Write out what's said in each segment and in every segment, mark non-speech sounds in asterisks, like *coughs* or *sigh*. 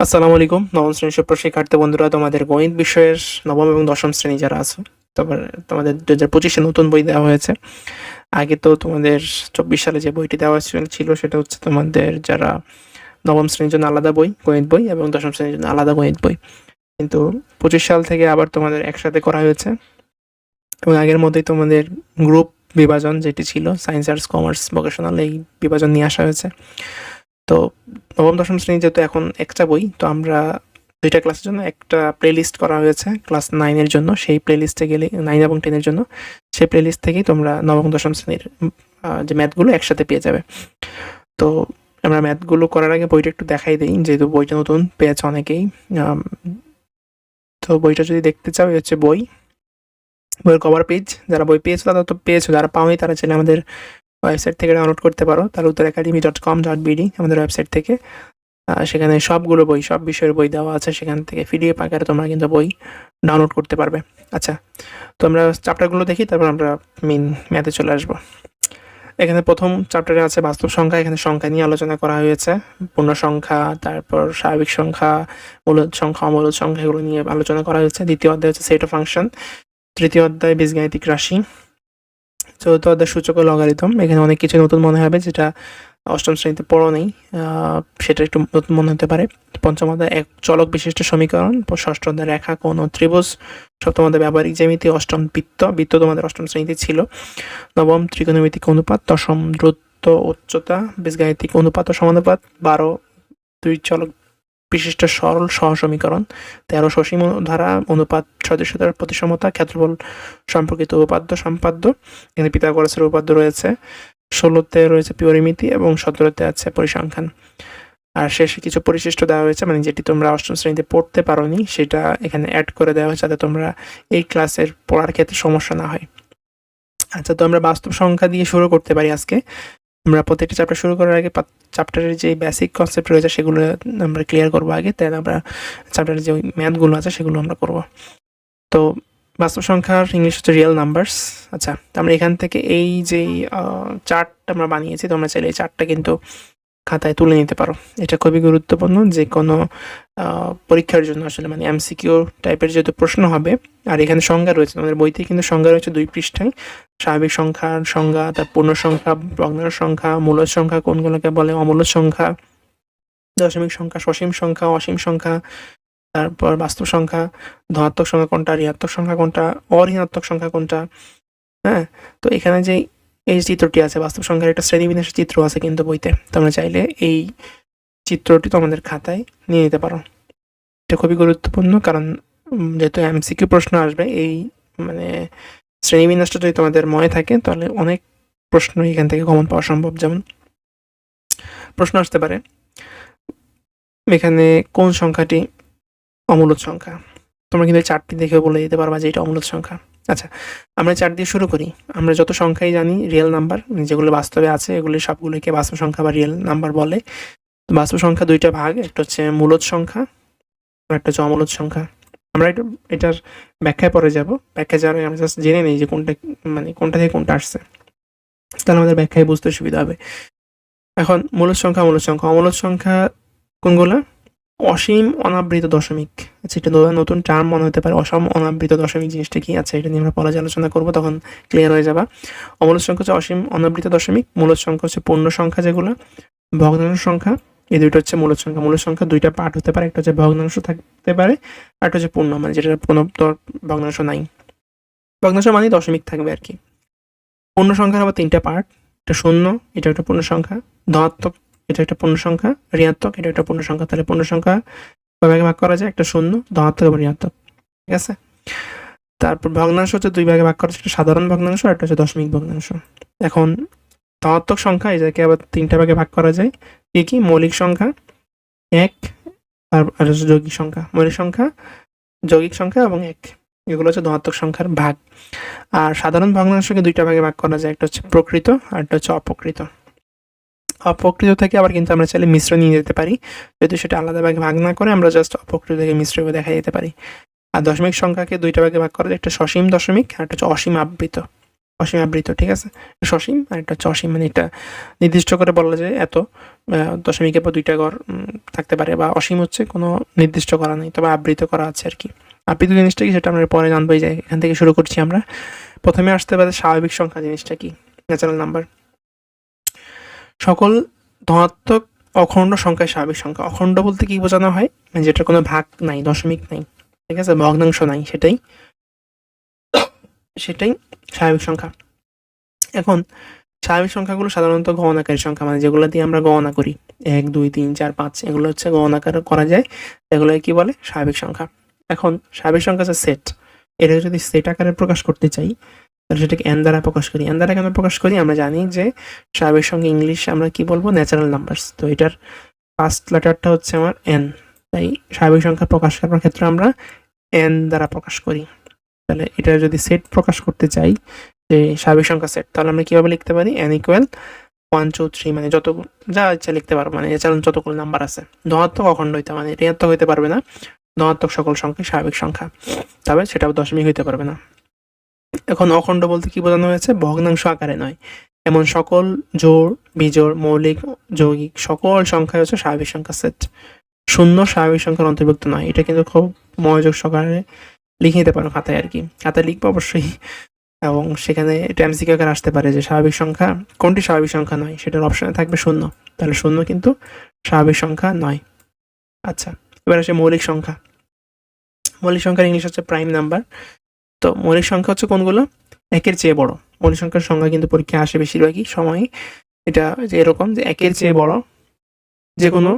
আসসালামু আলাইকুম, নবম শ্রেণির সুপ্র শিক্ষার্থী বন্ধুরা, তোমাদের গণিত বিষয়ের নবম এবং দশম শ্রেণি যারা আছো তারপর তোমাদের দু হাজার পঁচিশে নতুন বই দেওয়া হয়েছে। আগে তো তোমাদের চব্বিশ সালে যে বইটি দেওয়া ছিল- সেটা হচ্ছে তোমাদের যারা নবম শ্রেণির জন্য আলাদা বই, গণিত বই এবং দশম শ্রেণির জন্য আলাদা গণিত বই। কিন্তু পঁচিশ সাল থেকে আবার তোমাদের একসাথে করা হয়েছে। এবং আগের মধ্যেই তোমাদের গ্রুপ বিভাজন যেটি ছিল, সায়েন্স আর্টস, কমার্স, ভোকেশনাল এই বিভাজন নিয়ে আসা হয়েছে। তো নবম, দশম শ্রেণি যেহেতু এখন একটা বই, তো আমরা দুইটা ক্লাসের জন্য একটা প্লেলিস্ট করা হয়েছে ক্লাস নাইনের জন্য। সেই প্লেলিস্টে গেলে নাইন এবং টেনের জন্য, সেই প্লেলিস্ট থেকেই তোমরা নবম, দশম শ্রেণির যে ম্যাথগুলো একসাথে পেয়ে যাবে। তো আমরা ম্যাথগুলো করার আগে বইটা একটু দেখাই দিই, যেহেতু বইটা নতুন, পেয়েছে অনেকেই। তো বইটা যদি দেখতে চাও হচ্ছে বই। বইয়ের কভার পেজ যারা বই পেয়েছ, তারা তো পেয়েছ, যারা পাওনি, তারা চাইলে আমাদের ওয়েবসাইট থেকে ডাউনলোড করতে পারো, তার উত্তর academy dot com dot BD আমাদের ওয়েবসাইট থেকে। সেখানে সবগুলো বই, সব বিষয়ের বই দেওয়া আছে, সেখান থেকে পিডিএফ আকারে তোমরা কিন্তু বই ডাউনলোড করতে পারবে। আচ্ছা তো আমরা চ্যাপ্টারগুলো দেখি, তারপর আমরা মেন ম্যাথে চলে আসব। এখানে প্রথম চ্যাপ্টারে আছে বাস্তব সংখ্যা, এখানে সংখ্যা নিয়ে আলোচনা করা হয়েছে। পূর্ণ সংখ্যা, তারপর স্বাভাবিক সংখ্যা মূলদ সংখ্যা অমূলদ সংখ্যা এগুলো নিয়ে আলোচনা করা হয়েছে। দ্বিতীয় অধ্যায় হচ্ছে সেট অফ ফাংশন তৃতীয় অধ্যায় বীজগাণিতিক রাশি। চতুর্থ অধ্যায় সূচক ও লগারিদম এখানে অনেক কিছু নতুন মনে হবে যেটা অষ্টম শ্রেণীতে পড়ো নেই। সেটা একটু নতুন মনে হতে পারে। পঞ্চম অধ্যায় এক চলক বিশিষ্ট সমীকরণ। ষষ্ঠ অধ্যায় রেখা ও ত্রিভুজ। সপ্তম অধ্যায় ব্যবহারিক জ্যামিতি, অষ্টম বৃত্ত। বৃত্ত তোমাদের অষ্টম শ্রেণীতে ছিল। নবম ত্রিকোণমিতিক অনুপাত, দশম দ্রুত উচ্চতা, বীজগাণিতিক অনুপাত ও সমানুপাত। বারো, দুই চলক বিশিষ্ট সরল সহ সমীকরণ তেরো সসীম ধারা, অনুপাত সদস্যতার প্রতিসমতা, ক্ষেত্রফল সম্পর্কিত উপাদ্য, সম্পাদ্য। এখানে পিতাগরাসের উপাদ্য রয়েছে। ষোলোতে রয়েছে পিওরিমিতি এবং সতেরোতে আছে পরিসংখ্যান। আর শেষে কিছু পরিশিষ্ট দেওয়া হয়েছে মানে যেটি তোমরা অষ্টম শ্রেণীতে পড়তে পারোনি, সেটা এখানে অ্যাড করে দেওয়া হয়েছে যাতে তোমরা এই ক্লাসের পড়ার ক্ষেত্রে সমস্যা না হয়। আচ্ছা তো আমরা বাস্তব সংখ্যা দিয়ে শুরু করতে পারি আজকে। আমরা প্রত্যেকটা চ্যাপ্টার শুরু করার আগে চ্যাপ্টারের যে বেসিক কনসেপ্ট রয়েছে সেগুলো আমরা ক্লিয়ার করব আগে তাই আমরা চ্যাপ্টারের যে ম্যাথগুলো আছে সেগুলো আমরা করব। তো বাস্তব সংখ্যার ইংলিশ হচ্ছে রিয়েল নাম্বারস আচ্ছা আমরা এখান থেকে এই যে চার্টটা আমরা বানিয়েছি, তোমরা চাইলে এই চার্টটা কিন্তু খাতায় তুলে নিতে পারো। এটা খুবই গুরুত্বপূর্ণ যে কোনো পরীক্ষার জন্য আসলে মানে এমসিকিউ টাইপের যেহেতু প্রশ্ন হবে, আর এখানে সংজ্ঞা রয়েছে আমাদের বইতে কিন্তু সংজ্ঞা রয়েছে দুই পৃষ্ঠায়। স্বাভাবিক সংখ্যার সংজ্ঞা, তার পূর্ণ সংখ্যা ভগ্নাংশ সংখ্যা মূল সংখ্যা কোনগুলোকে বলে অমূলদ সংখ্যা, দশমিক সংখ্যা, সসীম সংখ্যা, অসীম সংখ্যা, তারপর বাস্তব সংখ্যা, ধনাত্মক সংখ্যা কোনটা, ঋণাত্মক সংখ্যা কোনটা, অঋণাত্মক সংখ্যা কোনটা হ্যাঁ? তো এখানে যে এই চিত্রটি আছে, বাস্তব সংখ্যার একটা শ্রেণীবিন্যাসের চিত্র আছে কিন্তু বইতে। তোমরা চাইলে এই চিত্রটি তোমাদের খাতায় নিয়ে নিতে পারো। এটা খুবই গুরুত্বপূর্ণ কারণ যেহেতু এমসিকিউ প্রশ্ন আসবে, এই মানে শ্রেণীবিন্যাসটা যদি তোমাদের মনে থাকে, তাহলে অনেক প্রশ্ন এখান থেকে কমন পাওয়া সম্ভব। যেমন, প্রশ্ন আসতে পারে, এখানে কোন সংখ্যাটি অমূলদ সংখ্যা? তোমরা কিন্তু চারটি দেখে বলে দিতে পারবা যে এটা অমূলত সংখ্যা। আচ্ছা আমরা চার দিয়ে শুরু করি। আমরা যত সংখ্যাই জানি রিয়েল নাম্বার যেগুলো বাস্তবে আছে, এগুলি সবগুলোকে বাস্তব সংখ্যা বা রিয়েল নাম্বার বলে। বাস্তব সংখ্যা দুইটা ভাগ, একটা হচ্ছে মূলত সংখ্যা আর একটা হচ্ছে অমূলদ সংখ্যা। আমরা একটু এটার ব্যাখ্যায় পরে যাব। ব্যাখ্যায় যাওয়ার আমরা জাস্ট জেনে নিই যে কোনটা মানে কোনটা থেকে কোনটা আসছে। তাহলে আমাদের ব্যাখ্যায় বুঝতে সুবিধা হবে। এখন মূলদ সংখ্যা মূলদ সংখ্যা। অমূলদ সংখ্যা কোনগুলা? অসীম অনাবৃত দশমিক। আচ্ছা এটা নতুন- টার্ম মনে হতে পারে। অসম অনাবৃত দশমিক জিনিসটা কি? আছে এটা নিয়ে আমরা পরে আলোচনা করব, তখন ক্লিয়ার হয়ে যাবা। অমূলদ সংখ্যা হচ্ছে অসীম অনাবৃত দশমিক মূলদ সংখ্যা হচ্ছে পূর্ণ সংখ্যা যেগুলো, ভগ্নাংশ সংখ্যা। এই দুইটা হচ্ছে মূলদ সংখ্যা। মূলদ সংখ্যা দুইটা পার্ট হতে পারে, একটা হচ্ছে ভগ্নাংশ থাকতে পারে একটা হচ্ছে পূর্ণ মানে যেটা কোনো ভগ্নাংশ নাই। ভগ্নাংশ মানে দশমিক থাকবে আর কি। পূর্ণ সংখ্যার আবার তিনটা পার্ট এটা শূন্য, এটা একটা পূর্ণ সংখ্যা। ধনাত্মক এটা একটা পূর্ণ সংখ্যা, ঋণাত্মক, এটা একটা পূর্ণ সংখ্যা, তাহলে পূর্ণ সংখ্যা কয় ভাগে করা যায়? একটা শূন্য, ধনাত্মক এবং ঋণাত্মক, ঠিক আছে? তারপর ভগ্নাংশ হচ্ছে দুই ভাগে ভাগ করা একটা সাধারণ ভগ্নাংশ আর একটা হচ্ছে দশমিক ভগ্নাংশ। এখন ধনাত্মক সংখ্যা, এই যাকে আবার তিনটা ভাগে ভাগ করা যায়, কি কি? মৌলিক সংখ্যা, এক, আর যৌগিক সংখ্যা। মৌলিক সংখ্যা, যৌগিক সংখ্যা এবং এক, এগুলো হচ্ছে ধনাত্মক সংখ্যার ভাগ। আর সাধারণ ভগ্নাংশকে দুইটা ভাগে ভাগ করা যায়, একটা হচ্ছে প্রকৃত আর একটা হচ্ছে অপ্রকৃত। অপ্রকৃত থেকে আবার কিন্তু আমরা চাইলে মিশ্র নিয়ে যেতে পারি। যদি সেটা আলাদা ভাগে ভাগ না করে আমরা জাস্ট অপ্রকৃত থেকে মিশ্র দেখা যেতে পারি। আর দশমিক সংখ্যাকে দুইটা ভাগে ভাগ করা একটা সসীম দশমিক আর একটা হচ্ছে অসীম আবৃত। অসীম আবৃত, ঠিক আছে? সসীম আর একটা হচ্ছে অসীম মানে এটা নির্দিষ্ট করে বলা যায় এত দশমিকের পর দুইটা ঘর থাকতে পারে বা অসীম হচ্ছে কোনো নির্দিষ্ট করা নেই তবে আবৃত করা আছে আর কি। আবৃত জিনিসটা কি সেটা আমরা পরে জানবোই যাই এখান থেকে শুরু করছি আমরা। প্রথমে আসতে পারে স্বাভাবিক সংখ্যা জিনিসটা কি? ন্যাচারাল নাম্বার সকল ধনাত্মক অখণ্ড সংখ্যায় স্বাভাবিক সংখ্যা। অখণ্ড বলতে কি বোঝানো হয়? মানে যেটার কোনো ভাগ নাই, দশমিক নাই, ঠিক আছে? ভগ্নাংশ নাই, সেটাই। সেটাই স্বাভাবিক সংখ্যা। এখন, স্বাভাবিক সংখ্যাগুলো সাধারণত গণনাকারী সংখ্যা মানে যেগুলো দিয়ে আমরা গণনা করি। এক, দুই, তিন, চার, পাঁচ, এগুলো হচ্ছে গণনাকার করা যায়। এগুলো কি বলে? স্বাভাবিক সংখ্যা। এখন, স্বাভাবিক সংখ্যা হচ্ছে সেট এটা যদি সেট আকারে প্রকাশ করতে চাই তাহলে সেটাকে এন দ্বারা প্রকাশ করি। এন দ্বারা কেন প্রকাশ করি? আমরা জানি যে স্বাভাবিক সঙ্গে ইংলিশ আমরা কি বলব? ন্যাচারাল নাম্বারস তো এটার ফার্স্ট লেটারটা হচ্ছে আমার এন তাই স্বাভাবিক সংখ্যা প্রকাশ করার ক্ষেত্রে আমরা এন দ্বারা প্রকাশ করি। তাহলে এটা যদি সেট প্রকাশ করতে চাই, যে স্বাভাবিক সংখ্যা সেট তাহলে আমরা কীভাবে লিখতে পারি? N equal one two three মানে যত যা ইচ্ছা লিখতে পারব মানে এছাড়া যতগুলো নাম্বার আছে। ধনাত্মক অখণ্ড হইতে মানে ঋণাত্মক হইতে পারবে না। ধনাত্মক সকল সংখ্যা স্বাভাবিক সংখ্যা। তবে সেটা দশমিক হইতে পারবে না। এখন অখণ্ড বলতে কি বোঝানো হয়েছে? ভগ্নাংশ আকারে নয়। এমন সকল জোড়, বিজোড়, মৌলিক, যৌগিক সকল সংখ্যা হচ্ছে স্বাভাবিক সংখ্যা সেট। শূন্য স্বাভাবিক সংখ্যার অন্তর্ভুক্ত নয়। এটা কিন্তু খুব মনোযোগ সহকারে লিখে নিতে পারো খাতায় আর কি। খাতায় লিখব অবশ্যই। এবং সেখানে এটা এমসিকিউ আকারে আসতে পারে যে স্বাভাবিক সংখ্যা কোনটি স্বাভাবিক সংখ্যা নয়? সেটার অপশনে থাকবে শূন্য। তাহলে শূন্য কিন্তু স্বাভাবিক সংখ্যা নয়। আচ্ছা এবার আসে মৌলিক সংখ্যা। মৌলিক সংখ্যার ইংলিশ হচ্ছে প্রাইম নাম্বার তো মৌলিক সংখ্যা হচ্ছে কোনগুলো? একের চেয়ে বড়। মৌলিক সংখ্যার সংখ্যা কিন্তু পরীক্ষায় আসে বেশিরভাগই সময় এটা যে এরকম যে একের চেয়ে বড় যে কোনো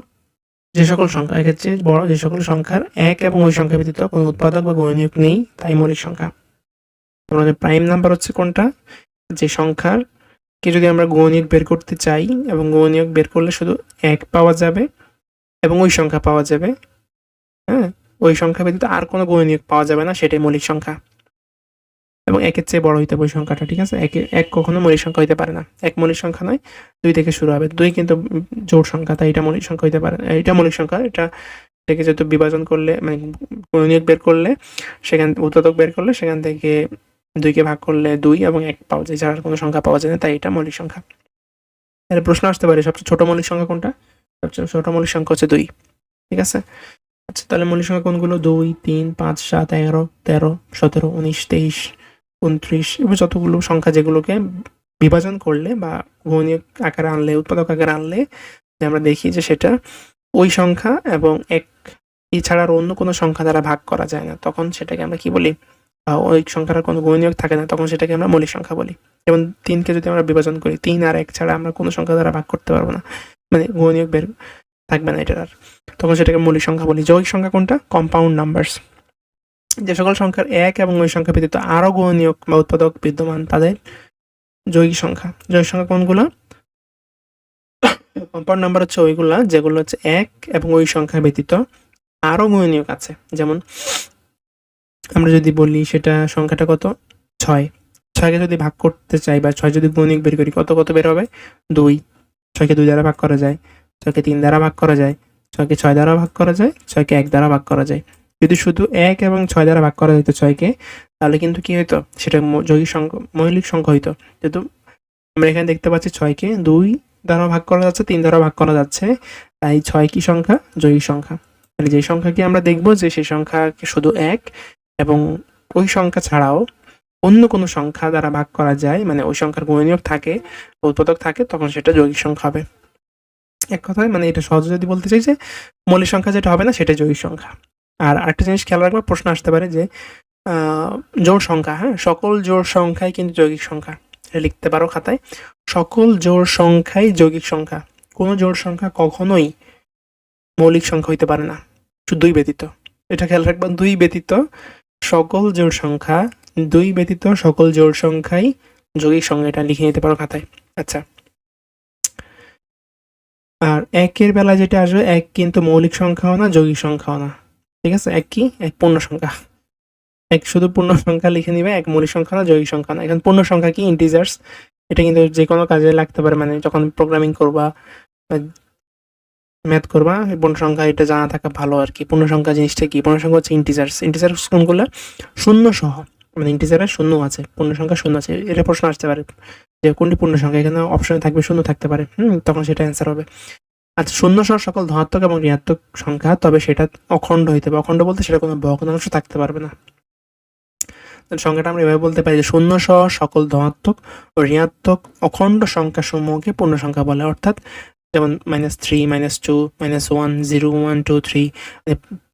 যে সকল সংখ্যা, একের চেয়ে বড় যে সকল সংখ্যার এক এবং ওই সংখ্যা ব্যতীত কোনো উৎপাদক বা গণনীয়ক নেই, তাই মৌলিক সংখ্যা। আমাদের প্রাইম নাম্বার হচ্ছে কোনটা? যে সংখ্যার কে যদি আমরা গণনীয়ক বের করতে চাই এবং গণনীয়ক বের করলে শুধু এক পাওয়া যাবে এবং ওই সংখ্যা পাওয়া যাবে হ্যাঁ? ওই সংখ্যা ব্যতীত আর কোনো গণনীয়ক পাওয়া যাবে না, সেটাই মৌলিক সংখ্যা। এবং একের চেয়ে বড় হইতে হবে ওই সংখ্যাটা, ঠিক আছে? একে, এক কখনো মৌলিক সংখ্যা হইতে পারে না। এক মৌলিক সংখ্যা নয়, দুই থেকে শুরু হবে। দুই কিন্তু জোর সংখ্যা, তাই এটা মৌলিক সংখ্যা হইতে পারে এটা মৌলিক সংখ্যা, এটা থেকে যেহেতু বিভাজন করলে মানে গুণনীয়ক বের করলে, সেখান, উৎপাদক বের করলে, সেখান থেকে দুইকে ভাগ করলে দুই এবং এক পাওয়া যায়, যার কোনো সংখ্যা পাওয়া যায় না, তাই এটা মৌলিক সংখ্যা। এর প্রশ্ন আসতে পারে, সবচেয়ে ছোট মৌলিক সংখ্যা কোনটা? সবচেয়ে ছোট মৌলিক সংখ্যা হচ্ছে দুই, ঠিক আছে? আচ্ছা তাহলে মৌলিক সংখ্যা কোনগুলো? দুই, তিন, পাঁচ, সাত, এগারো, তেরো, সতেরো, উনিশ, তেইশ। উনত্রিশ এবং যতগুলো সংখ্যা যেগুলোকে বিভাজন করলে বা গণনীয় আকারে আনলে, উৎপাদক আকারে আনলে আমরা দেখি যে সেটা ওই সংখ্যা এবং এক এছাড়া আর অন্য কোনো সংখ্যা দ্বারা ভাগ করা যায় না। তখন সেটাকে আমরা কি বলি? ওই সংখ্যার কোনো গণনীয়ক থাকে না, তখন সেটাকে আমরা মৌলিক সংখ্যা বলি। যেমন তিনকে যদি আমরা বিভাজন করি, তিন আর এক ছাড়া আমরা কোনো সংখ্যা দ্বারা ভাগ করতে পারব না। মানে গণনীয়ক বের থাকবে না এটার। আর তখন সেটাকে মৌলিক সংখ্যা বলি। যৌগিক সংখ্যা কোনটা? কম্পাউন্ড নাম্বারস যে সকল সংখ্যার এক এবং ওই সংখ্যা ব্যতীত আরও গণনীয়ক বা উৎপাদক বিদ্যমান তাদের যৌগিক সংখ্যা। যৌগিক সংখ্যা কোনগুলো? *coughs* কম্পাউন্ড নাম্বার হচ্ছে ওইগুলা, যেগুলো হচ্ছে এক এবং ওই সংখ্যা ব্যতীত আরও গণনীয়ক আছে। যেমন আমরা যদি বলি সেটা সংখ্যাটা কত? ছয়। ছয়কে যদি ভাগ করতে চাই বা ছয় যদি গণিক বের করি, কত কত বের হবে? দুই। ছয়কে দুই দ্বারা ভাগ করা যায়। ছয়কে তিন দ্বারা ভাগ করা যায়। ছয়কে ছয় দ্বারা ভাগ করা যায়। ছয়কে এক দ্বারা ভাগ করা যায়। যদি শুধু এক এবং ছয় দ্বারা ভাগ করা যেত ছয়কে, তাহলে কিন্তু কি হইতো? সেটা যৌগিক সংখ্যা মৌলিক সংখ্যা হইতো। যেহেতু আমরা এখানে দেখতে পাচ্ছি ছয়কে, দুই দ্বারা ভাগ করা যাচ্ছে, তিন দ্বারা ভাগ করা যাচ্ছে। তাই ছয় কি সংখ্যা? যৌগিক সংখ্যা। তাহলে যে সংখ্যাকে আমরা দেখব যে সেই সংখ্যাকে শুধু এক এবং ওই সংখ্যা ছাড়াও অন্য কোনো সংখ্যা দ্বারা ভাগ করা যায় মানে ওই সংখ্যার গুণনীয়ক থাকে, উৎপাদক থাকে, তখন সেটা যৌগিক সংখ্যা হবে। এক কথায় মানে এটা সহজে যদি বলতে চাই যে মৌলিক সংখ্যা যেটা হবে না, সেটা যৌগিক সংখ্যা। আর আরেকটা জিনিস খেয়াল রাখবা, প্রশ্ন আসতে পারে যে জোড় সংখ্যা হ্যাঁ? সকল জোড় সংখ্যাই কিন্তু যৌগিক সংখ্যা। লিখতে পারো খাতায়। সকল জোড় সংখ্যাই যৌগিক সংখ্যা। কোনো জোড় সংখ্যা কখনোই মৌলিক সংখ্যা হইতে পারে না। শুধু দুই ব্যতীত। এটা খেয়াল রাখবা, দুই ব্যতীত সকল জোড় সংখ্যা, দুই ব্যতীত সকল জোড় সংখ্যাই যৌগিক সংখ্যা। এটা লিখে নিতে পারো খাতায়। আচ্ছা। আর একের বেলায় যেটা আসবে, এক কিন্তু মৌলিক সংখ্যাও না, যৌগিক সংখ্যাও না। ঠিক আছে? এক কি? এক পূর্ণ সংখ্যা। এক শুধু পূর্ণ সংখ্যা লিখে নিবে, এক মৌলিক সংখ্যা না, যৌগিক সংখ্যা না। এখন পূর্ণ সংখ্যা কি? ইন্টিজার্স এটা কিন্তু যে কোনো কাজে লাগতে পারে মানে যখন প্রোগ্রামিং করবা ম্যাথ করবা পূর্ণ সংখ্যা এটা জানা থাকা ভালো আর কি। পূর্ণ সংখ্যা জিনিসটা কি? পূর্ণ সংখ্যা হচ্ছে ইন্টিজার্স ইন্টিজার্স কোনগুলো? শূন্য সহ। মানে ইন্টিজারে শূন্য আছে, পূর্ণ সংখ্যা শূন্য আছে। এটা প্রশ্ন আসতে পারে যে কোনটি পূর্ণ সংখ্যা? এখানে অপশনে থাকবে, শূন্য থাকতে পারে। হুম, তখন সেটা অ্যান্সার হবে। আচ্ছা শূন্য সহ সকল ধনাত্মক এবং ঋণাত্মক সংখ্যা, তবে সেটা অখণ্ড হইতে হবে অখণ্ড বলতে সেটা কোনো ভগ্নাংশ থাকতে পারবে না। সংখ্যাটা আমরা এভাবে বলতে পারি যে শূন্য সহ সকল ধনাত্মক ও ঋণাত্মক অখণ্ড সংখ্যা সমূহকে পূর্ণ সংখ্যা বলে। অর্থাৎ যেমন minus three minus two minus one zero one two three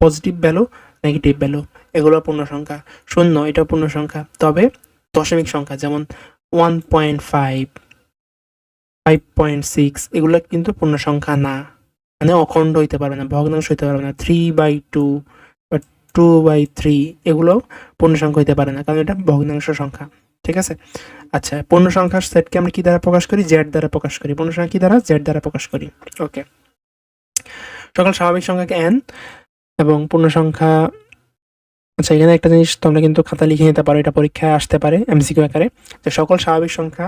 positive value negative value এগুলো পূর্ণ সংখ্যা শূন্য এটা পূর্ণ সংখ্যা তবে দশমিক সংখ্যা, যেমন one point five five point six এগুলো কিন্তু পূর্ণ সংখ্যা না। মানে অখণ্ড হইতে পারবে না, ভগ্নাংশ হইতে পারবে না। থ্রি বাই টু বা টু বাই থ্রি এগুলো পূর্ণ সংখ্যা হইতে পারে না, কারণ এটা ভগ্নাংশ সংখ্যা। ঠিক আছে? আচ্ছা পূর্ণ সংখ্যার সেটকে আমরা কি দ্বারা প্রকাশ করি? জেড দ্বারা প্রকাশ করি। পূর্ণ সংখ্যা কি দ্বারা? জেড দ্বারা প্রকাশ করি। ওকে সকল স্বাভাবিক সংখ্যাকে এন এবং পূর্ণ সংখ্যা আচ্ছা এখানে একটা জিনিস তোমরা কিন্তু খাতা লিখে নিতে পারো, এটা পরীক্ষায় আসতে পারে এমসিকিউ আকারে। যে সকল স্বাভাবিক সংখ্যা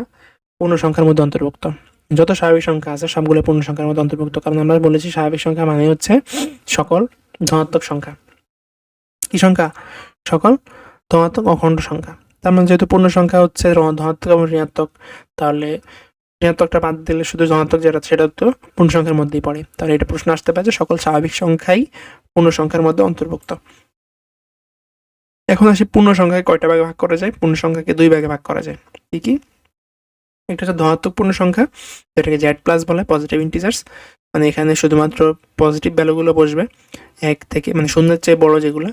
পূর্ণ সংখ্যার মধ্যে অন্তর্ভুক্ত। যত স্বাভাবিক সংখ্যা আছে, সবগুলো পূর্ণ সংখ্যার মধ্যে অন্তর্ভুক্ত। কারণ আমরা বলেছি স্বাভাবিক সংখ্যা মানে হচ্ছে সকল ধনাত্মক সংখ্যা। কি সংখ্যা? সকল ধনাত্মক অখণ্ড সংখ্যা। তার মানে যেহেতু পূর্ণ সংখ্যা হচ্ছে ধনাত্মক এবং ঋণাত্মক, তাহলে ঋণাত্মকটা বাদ দিলে শুধু ধনাত্মক যেটা সেটা তো পূর্ণ সংখ্যার মধ্যেই পড়ে। তাহলে এটা প্রশ্ন আসতে পারে যে সকল স্বাভাবিক সংখ্যাই পূর্ণ সংখ্যার মধ্যে অন্তর্ভুক্ত। এখন আসি পূর্ণ সংখ্যাকে কয়টা ভাগে ভাগ করা যায়? পূর্ণ সংখ্যাকে দুই ভাগে ভাগ করা যায়। কি কি? একটা হচ্ছে ধনাত্মক পূর্ণ সংখ্যা যেটাকে জ্যাড প্লাস বলে পজিটিভ ইন্টিজার্স মানে এখানে শুধুমাত্র পজিটিভ ভ্যালুগুলো বসবে, এক থেকে মানে শূন্যের চেয়ে বড় যেগুলো,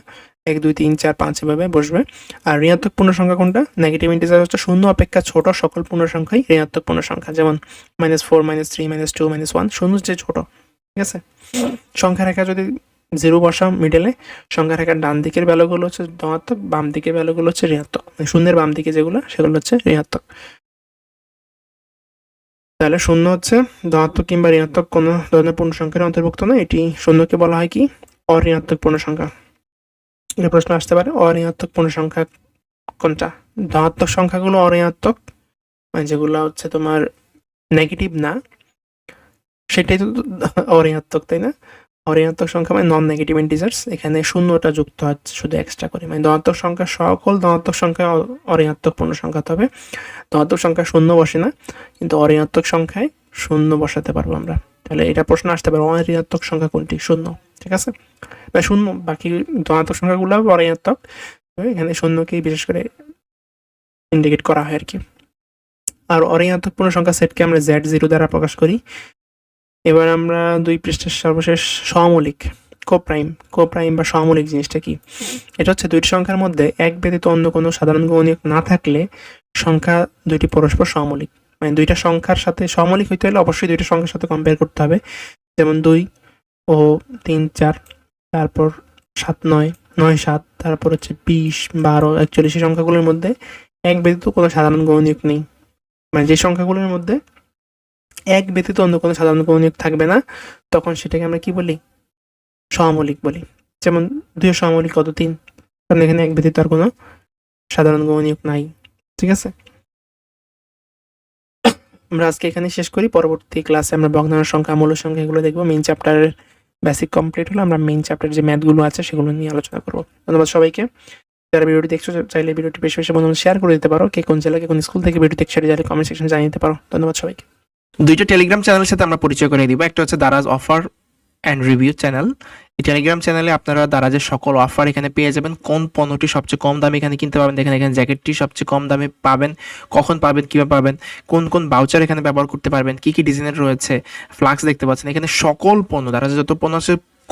এক, দুই, তিন, চার, পাঁচ এভাবে বসবে। আর ঋণাত্মক পূর্ণ সংখ্যা কোনটা? নেগেটিভ ইন্টিজার হচ্ছে শূন্য অপেক্ষা ছোট সকল পূর্ণ সংখ্যাই ঋণাত্মক পূর্ণ সংখ্যা, যেমন minus four minus three minus two minus one শূন্য যে ছোট, ঠিক আছে? সংখ্যা রেখা যদি জিরো বসা মিডলে সংখ্যা রেখার ডান দিকের ভ্যালুগুলো হচ্ছে ধনাত্মক, বাম দিকের ভ্যালুগুলো হচ্ছে ঋণাত্মক মানে শূন্যের বাম দিকে যেগুলো, সেগুলো হচ্ছে ঋণাত্মক। তাহলে শূন্য হচ্ছে ধনাত্মক কিংবা ঋণাত্মক কোনো ধরনের পূর্ণ সংখ্যার অন্তর্ভুক্ত নয়। এটি শূন্যকে বলা হয় কি? অঋণাত্মক পূর্ণ সংখ্যা এটা প্রশ্ন আসতে পারে, অঋণাত্মক পূর্ণ সংখ্যা কোনটা? ধনাত্মক সংখ্যাগুলো অঋণাত্মক মানে যেগুলো হচ্ছে তোমার নেগেটিভ না, সেটাই তো অঋণাত্মক, তাই না? অঋণাত্মক সংখ্যা মানে নন নেগেটিভ ইন্টিজার্স এখানে শূন্যটা যুক্ত হচ্ছে শুধু এক্সট্রা করে। মানে ধনাত্মক সংখ্যা সকল ধনাত্মক সংখ্যা অঋণাত্মক পূর্ণ সংখ্যা হবে। ধনাত্মক সংখ্যা শূন্য বসে না, কিন্তু অঋণাত্মক সংখ্যায় শূন্য বসাতে পারব আমরা। তাহলে এটা প্রশ্ন আসতে পারে, অঋণাত্মক সংখ্যা কোনটি? শূন্য, ঠিক আছে? বা শূন্য, বাকি ধনাত্মক সংখ্যাগুলো অঋণাত্মক। এখানে শূন্যকেই বিশেষ করে ইন্ডিকেট করা হয় আর কি। আর অঋণাত্মক পূর্ণ সংখ্যা সেটকে আমরা জেড জিরো দ্বারা প্রকাশ করি। এবার আমরা দুই পৃষ্ঠের সর্বশেষ সমমৌলিক কোপ্রাইম। কোপ্রাইম বা সমমৌলিক জিনিসটা কি? এটা হচ্ছে দুইটি সংখ্যার মধ্যে এক ব্যতীত অন্য কোনো সাধারণ গণনীয়ক না থাকলে সংখ্যা দুইটি পরস্পর সমমৌলিক মানে দুইটা সংখ্যার সাথে সমলিক হইতে হলে অবশ্যই দুইটা সংখ্যার সাথে কম্পেয়ার করতে হবে। যেমন দুই ও তিন, চার, তারপর সাত, নয় নয়, সাত, তারপর হচ্ছে বিশ, বারো, একচল্লিশ সংখ্যাগুলোর মধ্যে এক ব্যতীত কোনো সাধারণ গণনীয়ক নেই। মানে যে সংখ্যাগুলোর মধ্যে এক ব্যতীত অন্য কোনো সাধারণ গণনীয়ক থাকবে না। তখন সেটাকে আমরা কি বলি? সমমৌলিক বলি। যেমন দুই সমমৌলিক কত? তিন। কারণ এখানে এক ব্যতীত আর কোনো সাধারণ গণনীয়ক নাই। ঠিক আছে? আমরা আজকে এখানে শেষ করি। পরবর্তী ক্লাসে আমরা ভগ্নাংশ সংখ্যা মূল সংখ্যা এগুলো দেখব। মেইন চ্যাপ্টারের বেসিক কমপ্লিট হলো। আমরা মেইন চ্যাপ্টারের যে ম্যাথগুলো আছে সেগুলো নিয়ে আলোচনা করব। ধন্যবাদ সবাইকে। যারা ভিডিওটি দেখছ, চাইলে ভিডিওটি বেশি বেশি বন্ধু শেয়ার করে দিতে পারো। কে কোন জেলা, কে কোন স্কুল থেকে ভিডিও দেখছ চাইলে কমেন্ট সেকশনে জানিয়ে দিতে পারো। ধন্যবাদ সবাইকে। দুইটা টেলিগ্রাম চ্যানেলের সাথে আমরা পরিচয় করে দিব। একটা হচ্ছে Daraz offer and review channel এই টেলিগ্রাম চ্যানেলে আপনারা দারাজের সকল অফার এখানে পেয়ে যাবেন। কোন পণ্যটি সবচেয়ে কম দামে এখানে কিনতে পাবেন, দেখেন এখানে জ্যাকেটটি সবচেয়ে কম দামে পাবেন। কখন পাবেন, কীভাবে পাবেন, কোন কোন বাউচার এখানে ব্যবহার করতে পারবেন, কী কী ডিজাইনের রয়েছে ফ্লাক্স দেখতে পাচ্ছেন। এখানে সকল পণ্য দারাজের যত পণ্য আছে